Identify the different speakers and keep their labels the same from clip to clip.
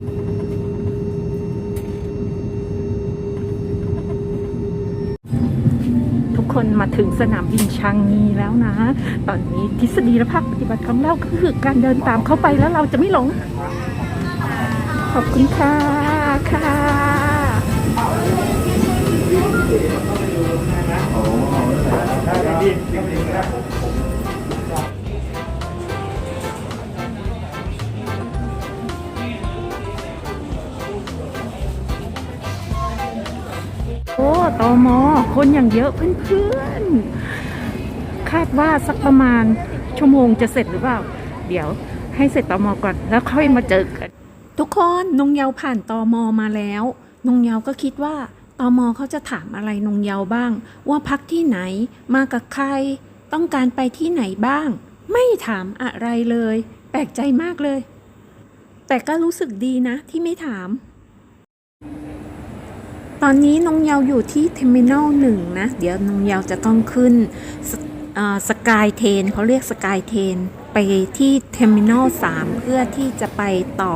Speaker 1: ทุกคนมาถึงสนามบินชางงีแล้วนะ ตอนนี้ทฤษฎีและภาคปฏิบัติของเราก็คือการเดินตามเข้าไปแล้วเราจะไม่หลง ขอบคุณค่ะค่ะโอ้ ตอมอคนอย่างเยอะเพื่อนๆ คาดว่าสักประมาณชั่วโมงจะเสร็จหรือเปล่า เดี๋ยวให้เสร็จตอมอก่อนแล้วค่อยมาเจอกัน ทุกคนนงเยาผ่านตอมอมาแล้วนงเยาก็คิดว่าตอมอเขาจะถามอะไรนงเยาบ้าง ว่าพักที่ไหนมากับใคร ต้องการไปที่ไหนบ้าง ไม่ถามอะไรเลย แปลกใจมากเลย แต่ก็รู้สึกดีนะที่ไม่ถาม ตอนนี้น้องเยาอยู่ที่เทอร์มินอลหนึ่งนะ เดี๋ยวน้องเยาจะต้องขึ้นสกายเทนเขาเรียกสกายเทนไปที่เทอร์มินอลสามเพื่อที่จะไปต่อ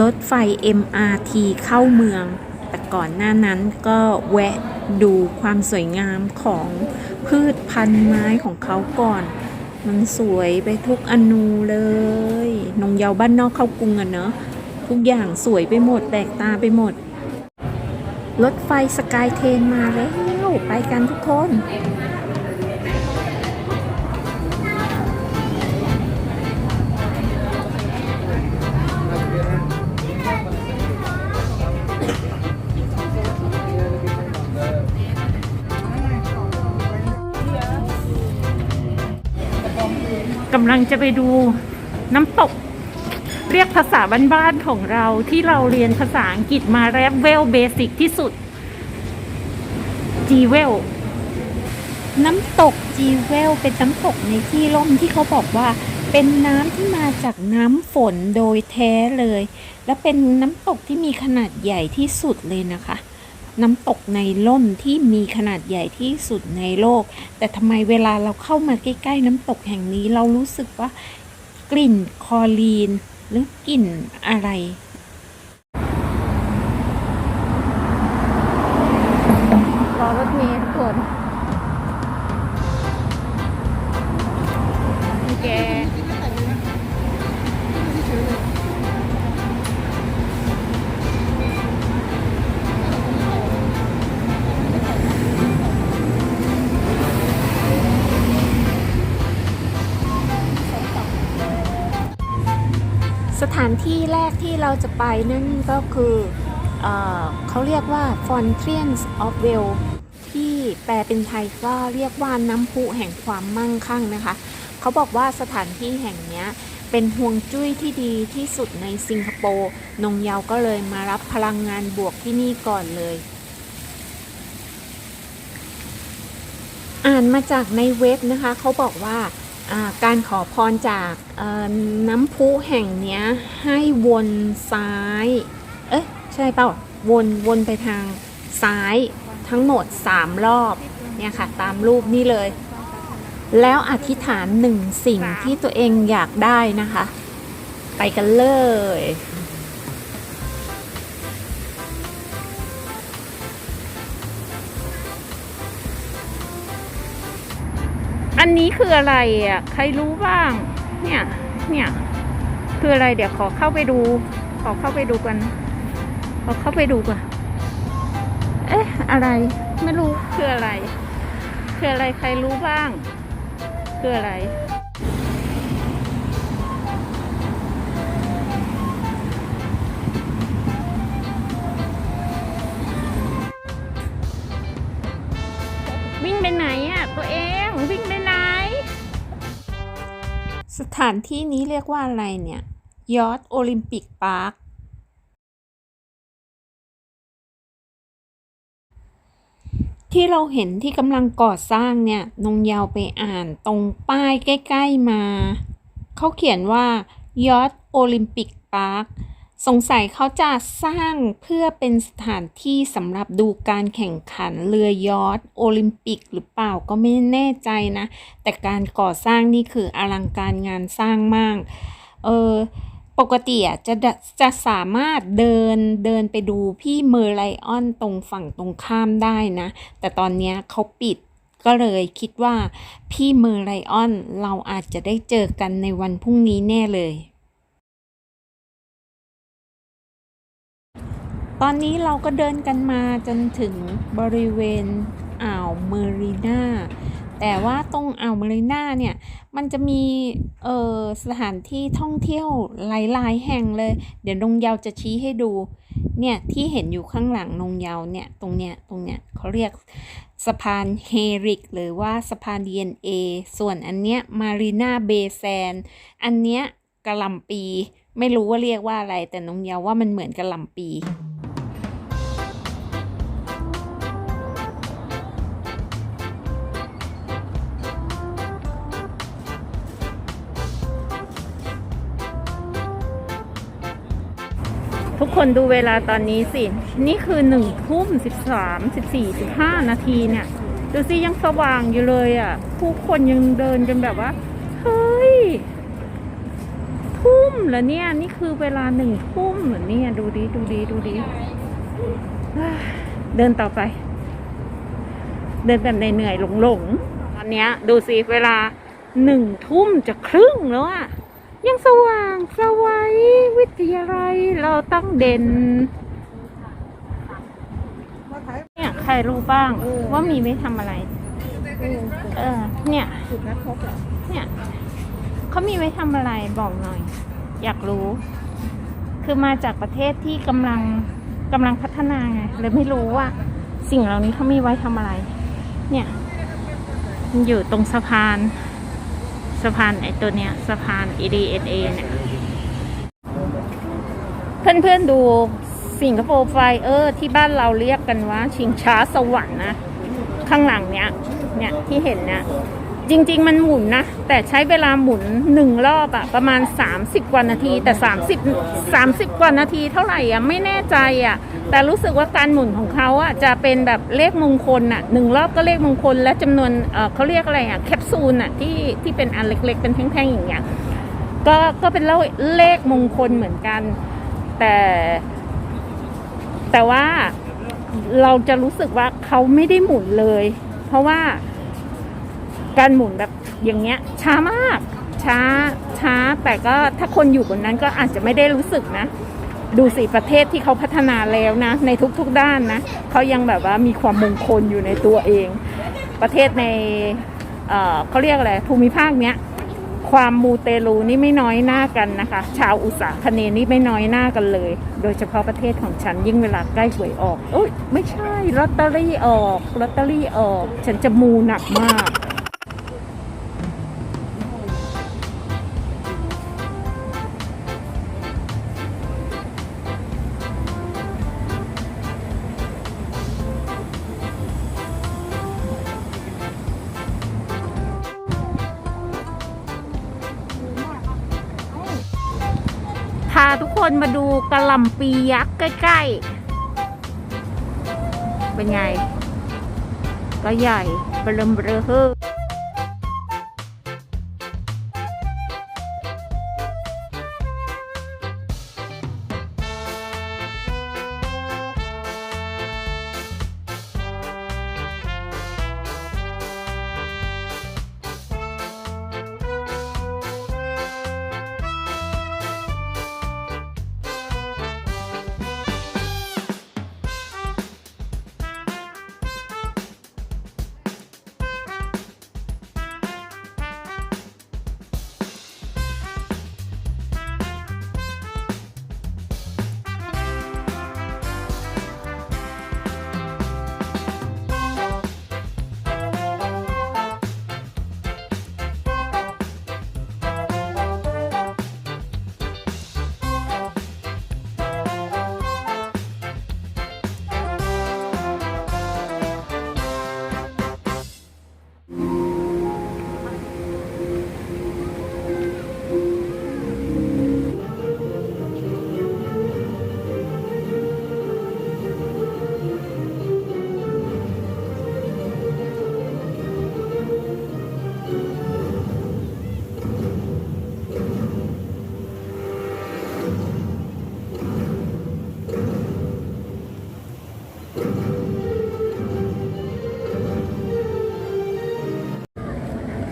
Speaker 1: รถไฟ MRT เข้าเมือง แต่ก่อนหน้านั้นก็แวะดูความสวยงามของพืชพันธุ์ไม้ของเขาก่อน มันสวยไปทุกอนูเลยนงเยาบ้านนอกเข้ากรุงอะเนอะทุกอย่างสวยไปหมดแปลกตาไปหมด รถไฟสกายเทนมาแล้ว ไปกันทุกคน กำลังจะไปดูน้ำตก เรียกภาษาบ้านๆของเราที่เราเรียนภาษาอังกฤษมาแรปเวลเบสิกที่สุด จีเวล น้ำตกจีเวลเป็นน้ำตกในที่ร่มที่เขาบอกว่า เป็นน้ำที่มาจากน้ำฝนโดยแท้เลย และเป็นน้ำตกที่มีขนาดใหญ่ที่สุดเลยนะคะ น้ำตกในร่มที่มีขนาดใหญ่ที่สุดในโลก แต่ทำไมเวลาเราเข้ามาใกล้ ๆ น้ำตกแห่งนี้เรารู้สึกว่ากลิ่นคอรีน หรือกลิ่นอะไรรอรถเมล์ทุกคนแกานที่แรกที่เราจะไปนั่นก็คือเออเขาเรียกว่า f o n t a i n s of w e l l ที่แปลเป็นไทยก็เรียกว่าน้ำพุแห่งความมั่งคั่งนะคะ เขาบอกว่าสถานที่แห่งนี้เป็นห่วงจุ้ยที่ดีที่สุดในสิงคโปร์นงเยาก็เลยมารับพลังงานบวกที่นี่ก่อนเลย อ่านมาจากในเว็บนะคะ เขาบอกว่า การขอพรจากน้ำพุแห่งนี้ให้วนซ้าย เอ๊ะใช่เปล่าวนวนไปทางซ้ายทั้งหมด 3 รอบเนี่ยค่ะตามรูปนี่เลย แล้วอธิษฐานหนึ่งสิ่งที่ตัวเองอยากได้นะคะ ไปกันเลย อันนี้คืออะไรอะ ใครรู้บ้าง เนี่ย เนี่ย คืออะไรเดี๋ยวขอเข้าไปดู ขอเข้าไปดูกัน ขอเข้าไปดูก่อนเอ๊ะ อะไร ไม่รู้ คืออะไร คืออะไร ใครรู้บ้าง คืออะไร สถานที่นี้เรียกว่าอะไรเนี่ยยอร์ดโอลิมปิกพาร์คที่เราเห็นที่กำลังก่อสร้างเนี่ยนงยาวไปอ่านตรงป้ายใกล้ ๆมา เขาเขียนว่ายอร์ดโอลิมปิกพาร์ค สงสัยเขาจะสร้างเพื่อเป็นสถานที่สำหรับดูการแข่งขันเรือยอทโอลิมปิกหรือเปล่าก็ไม่แน่ใจนะ แต่การก่อสร้างนี่คืออลังการงานสร้างมาก เออปกติอะจะจะสามารถเดินเดินไปดูพี่เมอร์ไลออนตรงฝั่งตรงข้ามได้นะ แต่ตอนนี้เขาปิดก็เลยคิดว่าพี่เมอร์ไลออนเราอาจจะได้เจอกันในวันพรุ่งนี้แน่เลย ตอนนี้เราก็เดินกันมาจนถึงบริเวณอ่าวเมรีนาแต่ว่าตรงอ่าวเมรีนาเนี่ย มันจะมีเออสถานที่ท่องเที่ยวหลายๆ แห่งเลย เดี๋ยวนงเยาวจะชี้ให้ดู เนี่ยที่เห็นอยู่ข้างหลังนงเยาวเนี่ยตรงเนี้ยตรงเนี้ยเขาเรียกสะพานเฮริก หรือว่าสะพาน DNA ส่วนอันเนี้ยมารีนาเบแซน อันเนี้ยกะลำปี ไม่รู้ว่าเรียกว่าอะไร แต่นงเยาวว่ามันเหมือนกะลำปี
Speaker 2: ทุกคนดูเวลาตอนนี้สิ นี่คือหนึ่งทุ่มสิบสามสิบสี่สิบห้านาทีเนี่ย ดูสิยังสว่างอยู่เลยอะ ผู้คนยังเดินกันแบบว่า เฮ้ย ทุ่มเหรอเนี่ย นี่คือเวลาหนึ่งทุ่มเหรอเนี่ย ดูดิ ดูดิ ดูดิ เดินต่อไป เดินแบบเหนื่อยๆหลงๆตอนเนี้ย ดูสิ เวลาหนึ่งทุ่มจะครึ่งแล้วอะ ยังสว่างสวัยวิทยาลัยเราต้องเด่นเนี่ยใครรู้บ้างว่ามีไว้ทำอะไร เออ เนี่ยเนี่ยเขามีไว้ทำอะไรบอกหน่อย อยากรู้ คือมาจากประเทศที่กำลังกำลังพัฒนาไงเลยไม่รู้ว่า สิ่งเหล่านี้เขามีไว้ทำอะไร เนี่ยมันอยู่ตรงสะพาน สะพานไอตัวเนี้ยสะพาน EDNA เนี่ยเพื่อนๆดูสิงคโปร์ไฟเออร์ที่บ้านเราเรียกกันว่า ชิงช้าสวรรค์นะ ข้างหลังเนี้ยเนี่ยที่เห็นเนี่ย จริง ๆ มันหมุนนะ แต่ใช้เวลาหมุนหนึ่งรอบอะประมาณ 30 กว่านาที แต่ 30 30 กว่านาทีเท่าไหร่อะไม่แน่ใจอะแต่รู้สึกว่าการหมุนของเขาอะจะเป็นแบบเลขมงคลอะหนึ่งรอบก็เลขมงคล และจำนวนเเขาเรียกอะไรอะแคปซูลอะที่ที่เป็นอันเล็ก ๆ เป็นแท่งๆอย่างเงี้ยก็ก็เป็นเลขมงคลเหมือนกัน แต่ แต่ว่าเราจะรู้สึกว่าเขาไม่ได้หมุนเลย เพราะว่า การหมุนแบบอย่างเงี้ยช้ามาก ช้าช้าแต่ก็ถ้าคนอยู่บนนั้นก็อาจจะไม่ได้รู้สึกนะ ดูสิประเทศที่เขาพัฒนาแล้วนะ ในทุกๆด้านนะเขายังแบบว่ามีความมงคลอยู่ในตัวเอง ประเทศในเเขาเรียกอะไรภูมิภาคเนี้ยความมูเตลูนี่ไม่น้อยหน้ากันนะคะ ชาวอุตสาคเนนี่ไม่น้อยหน้ากันเลย โดยเฉพาะประเทศของฉันยิ่งเวลาใกล้หวยออกโอ้ยไม่ใช่ลอตเตอรี่ออกลอตเตอรี่ออก ฉันจะมูหนักมากาทุกคนมาดูกระลำปียักษ์ใกล้ๆ เป็นไง ก็ใหญ่เบลมเบลเฮอ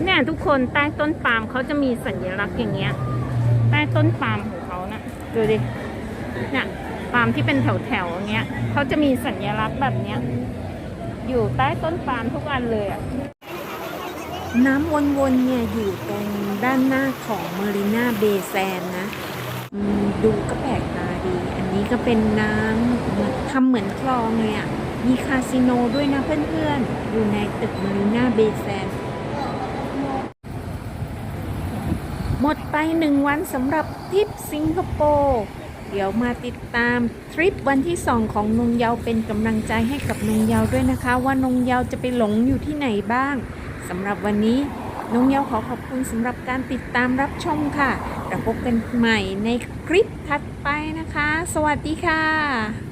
Speaker 2: เนี่ยทุกคนใต้ต้นปาล์มเขาจะมีสัญลักษณ์อย่างเงี้ย ใต้ต้นปาล์มของเขานะ่ะดูดิเนี่ยปาล์มที่เป็นแถวแถวอย่างเงี้ยเขาจะมีสัญลักษณ์แบบเนี้ย อยู่ใต้ต้นปาล์มทุกอันเลยอะ
Speaker 1: น้ำวนๆเนี่ยอยู่ตรงด้านหน้าของเมรินาเบแซนนะดูก็แปลกนะ ดี อันนี้ก็เป็นน้ำทำเหมือนคลองเลยอะ่ะ มีคาสิโนด้วยนะเพื่อนๆ อยู่ในตึกมอริน่าเบย์แซนหมดไปหนึ่งวันสำหรับทริปสิงคโปร์เดี๋ยวมาติดตามทริปวันที่สองของนงเยาวเป็นกำลังใจให้กับนงเยาวด้วยนะคะ ว่านงเยาวจะไปหลงอยู่ที่ไหนบ้างสำหรับวันนี้ น้องเยาวขอขอบคุณสำหรับการติดตามรับชมค่ะเราพบกันใหม่ในคลิปถัดไปนะคะ สวัสดีค่ะ